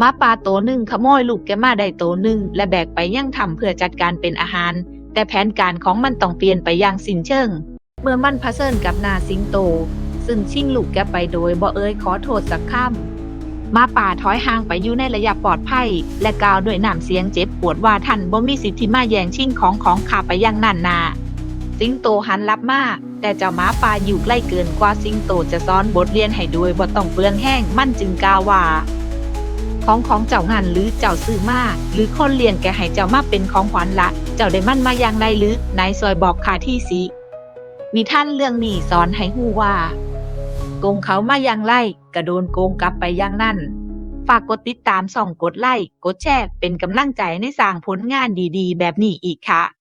หมาป่าโตวหนึ่งขโมยลูกแกมาได้โตวหนึ่งและแบกไปยังทำเพื่อจัดการเป็นอาหาร แต่แผนการของมันต้องเปลี่ยนไปอย่างสิ้นเชิง เมื่อมันเผชิญกับนาสิงโต ซึ่งชิงลูกแกไปโดยบ่เอ่ยขอโทษสักคำมาป่าถอยห่างไปอยู่ในระยะปลอดภัย และกล่าวด้วยน้ำเสียงเจ็บปวดว่าท่านบ่มีสิทธิมาแย่งชิงของของข้าไปอย่างนั่นนาสิงโตหันลับมาแต่เจ้าหมาป่าอยู่ใกล้เกินกว่าสิงโตจะซ้อนบทเรียนให้ด้วยบ่ต้องเปลืองแห้งมันจึงกล่าวว่า ของของเจ้างานหรือเจ้าซื้อมาหรือคนเลี้ยงแกให้เจ้ามาเป็นของขวัญละ เจ้าได้มั่นมาอย่างไรหรือนายซอยบอกขาที่สีมีท่านเรื่องนี้สอนให้ฮู้ว่า โกงเขามาอย่างไรกระโดนโกงกลับไปอย่างนั่น ฝากกดติดตามส่องกดไลค์กดแชร์เป็นกำลังใจในสร้างผลงานดีๆ แบบนี้อีกค่ะ